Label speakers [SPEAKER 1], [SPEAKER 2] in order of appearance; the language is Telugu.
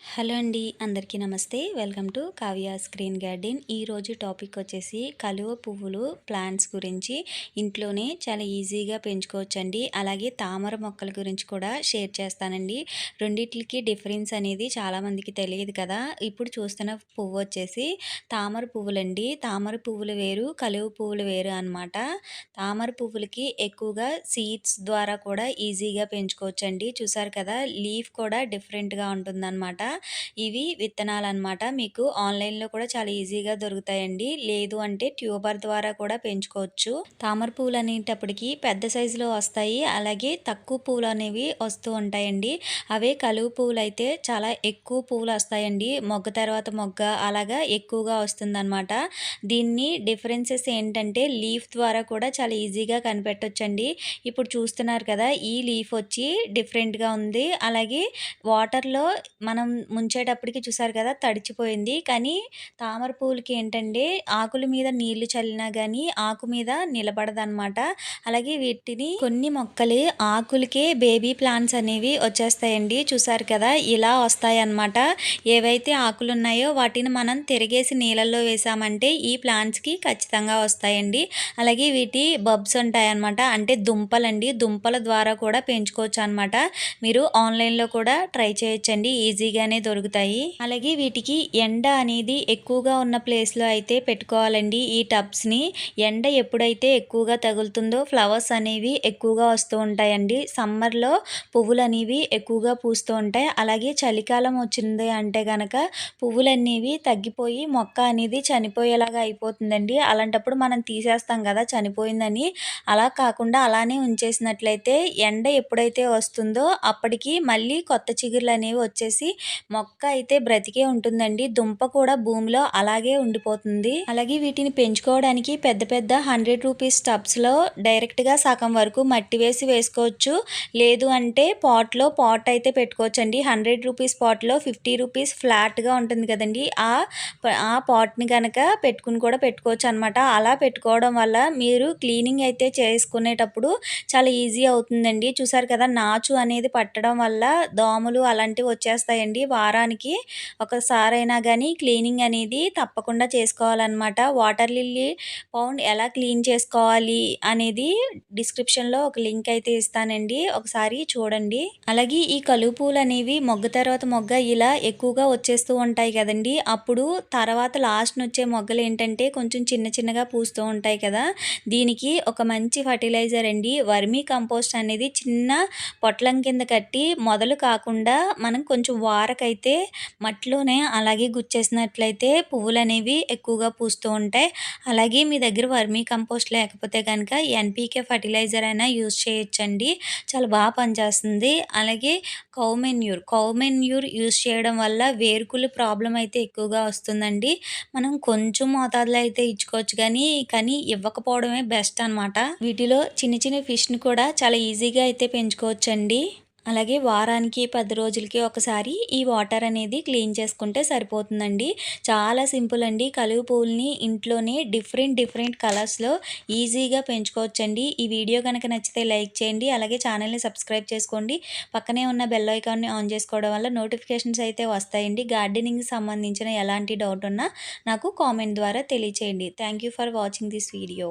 [SPEAKER 1] హలో అండి అందరికీ నమస్తే. Welcome to Kavya screen garden. ఈరోజు టాపిక్ వచ్చేసి కలువ పువ్వులు ప్లాంట్స్ గురించి. ఇంట్లోనే చాలా ఈజీగా పెంచుకోవచ్చండి. అలాగే తామర మొక్కల గురించి కూడా షేర్ చేస్తానండి. రెండిట్లకి డిఫరెన్స్ అనేది చాలామందికి తెలియదు కదా. ఇప్పుడు చూస్తున్న పువ్వు వచ్చేసి తామర పువ్వులండి. తామర పువ్వులు వేరు కలువ పువ్వులు వేరు అనమాట తామర పువ్వులకి ఎక్కువగా సీడ్స్ ద్వారా కూడా ఈజీగా పెంచుకోవచ్చండి. చూసారు కదా లీఫ్ కూడా డిఫరెంట్గా ఉంటుందన్నమాట. ఇవి విత్తనాలు అనమాట మీకు ఆన్లైన్లో కూడా చాలా ఈజీగా దొరుకుతాయండి. లేదు అంటే ట్యూబర్ ద్వారా కూడా పెంచుకోవచ్చు. తామర పూలు అనేటప్పటికి పెద్ద సైజులో వస్తాయి. అలాగే తక్కువ పూలు అనేవి వస్తూ ఉంటాయండి. అవే కలువు పూలు అయితే చాలా ఎక్కువ పూలు వస్తాయండి. మొగ్గ తర్వాత మొగ్గ అలాగా ఎక్కువగా వస్తుందన్నమాట. దీన్ని డిఫరెన్సెస్ ఏంటంటే లీఫ్ ద్వారా కూడా చాలా ఈజీగా కనిపెట్టొచ్చండి. ఇప్పుడు చూస్తున్నారు కదా ఈ లీఫ్ వచ్చి డిఫరెంట్గా ఉంది. అలాగే వాటర్లో మనం ముంచేటప్పటికి చూసారు కదా తడిచిపోయింది. కానీ తామర పువ్వులకి ఏంటంటే ఆకుల మీద నీళ్ళు చల్లినా కానీ ఆకు మీద నిలబడదనమాట అలాగే వీటిని కొన్ని మొక్కలు ఆకులకే బేబీ ప్లాంట్స్ అనేవి వచ్చేస్తాయండి. చూసారు కదా ఇలా వస్తాయి అన్నమాట ఏవైతే ఆకులు ఉన్నాయో వాటిని మనం తిరిగేసి నీళ్ళల్లో వేసామంటే ఈ ప్లాంట్స్కి ఖచ్చితంగా వస్తాయండి. అలాగే వీటి బబ్స్ ఉంటాయన్నమాట. అంటే దుంపలండి. దుంపల ద్వారా కూడా పెంచుకోవచ్చు అనమాట మీరు ఆన్లైన్లో కూడా ట్రై చేయొచ్చండి. ఈజీగా ఈజీగానే దొరుకుతాయి. అలాగే వీటికి ఎండ అనేది ఎక్కువగా ఉన్న ప్లేస్లో అయితే పెట్టుకోవాలండి ఈ టబ్స్ని. ఎండ ఎప్పుడైతే ఎక్కువగా తగులుతుందో ఫ్లవర్స్ అనేవి ఎక్కువగా వస్తూ ఉంటాయండి. సమ్మర్లో పువ్వులు అనేవి ఎక్కువగా పూస్తూ ఉంటాయి. అలాగే చలికాలం వచ్చింది అంటే కనుక పువ్వులు అనేవి తగ్గిపోయి మొక్క అనేది చనిపోయేలాగా అయిపోతుందండి. అలాంటప్పుడు మనం తీసేస్తాం కదా చనిపోయిందని. అలా కాకుండా అలానే ఉంచేసినట్లయితే ఎండ ఎప్పుడైతే వస్తుందో అప్పటికి మళ్ళీ కొత్త చిగురులు అనేవి వచ్చేసి మొక్క అయితే బ్రతికే ఉంటుందండి. దుంప కూడా భూమిలో అలాగే ఉండిపోతుంది. అలాగే వీటిని పెంచుకోవడానికి పెద్ద పెద్ద హండ్రెడ్ రూపీస్ టబ్స్లో డైరెక్ట్గా సగం వరకు మట్టి వేసి వేసుకోవచ్చు. లేదు అంటే పాట్లో పాట్ అయితే పెట్టుకోవచ్చు అండి హండ్రెడ్ రూపీస్ పాట్లో ఫిఫ్టీ రూపీస్ ఫ్లాట్గా ఉంటుంది కదండి. ఆ ఆ పాట్ని కనుక పెట్టుకుని కూడా పెట్టుకోవచ్చు అనమాట అలా పెట్టుకోవడం వల్ల మీరు క్లీనింగ్ అయితే చేసుకునేటప్పుడు చాలా ఈజీ అవుతుందండి. చూసారు కదా నాచు అనేది పట్టడం వల్ల దోమలు అలాంటివి వచ్చేస్తాయండి. వారానికి ఒకసారైనా కానీ క్లీనింగ్ అనేది తప్పకుండా చేసుకోవాలన్నమాట. వాటర్ లిల్లీ పౌండ్ ఎలా క్లీన్ చేసుకోవాలి అనేది డిస్క్రిప్షన్లో ఒక లింక్ అయితే ఇస్తానండి. ఒకసారి చూడండి. అలాగే ఈ కలుపు పూలు అనేవి మొగ్గ తర్వాత మొగ్గ ఇలా ఎక్కువగా వచ్చేస్తూ ఉంటాయి కదండి. అప్పుడు తర్వాత లాస్ట్ వచ్చే మొగ్గలు ఏంటంటే కొంచెం చిన్న చిన్నగా పూస్తూ ఉంటాయి కదా. దీనికి ఒక మంచి ఫర్టిలైజర్ అండి. వర్మీ కంపోస్ట్ అనేది చిన్న పొట్లం కింద కట్టి మొదలు కాకుండా మనం కొంచెం వరకైతే మట్టిలోనే అలాగే గుచ్చేసినట్లయితే పువ్వులు అనేవి ఎక్కువగా పూస్తూ ఉంటాయి. అలాగే మీ దగ్గర వర్మీ కంపోస్ట్ లేకపోతే కనుక ఎన్పీకే ఫర్టిలైజర్ అయినా యూజ్ చేయొచ్చండి. చాలా బాగా పనిచేస్తుంది. అలాగే కౌమెన్యూర్ కౌమెన్యూర్ యూజ్ చేయడం వల్ల వేరుకులు ప్రాబ్లం అయితే ఎక్కువగా వస్తుందండి. మనం కొంచెం మోతాదులో అయితే ఇచ్చుకోవచ్చు కానీ కానీ ఇవ్వకపోవడమే బెస్ట్ అనమాట వీటిలో చిన్న చిన్న ఫిష్ని కూడా చాలా ఈజీగా అయితే పెంచుకోవచ్చండి. అలాగే వారానికి పది రోజులకి ఒకసారి ఈ వాటర్ అనేది క్లీన్ చేసుకుంటే సరిపోతుందండి. చాలా సింపుల్ అండి. కలువు పువ్వుల్ని ఇంట్లోనే డిఫరెంట్ డిఫరెంట్ కలర్స్లో ఈజీగా పెంచుకోవచ్చండి. ఈ వీడియో కనుక నచ్చితే లైక్ చేయండి. అలాగే ఛానల్ని సబ్స్క్రైబ్ చేసుకోండి. పక్కనే ఉన్న బెల్ ఐకాన్ని ఆన్ చేసుకోవడం వల్ల నోటిఫికేషన్స్ అయితే వస్తాయండి. గార్డెనింగ్కి సంబంధించిన ఎలాంటి డౌట్ ఉన్నా నాకు కామెంట్ ద్వారా తెలియచేయండి. Thank for watching this video.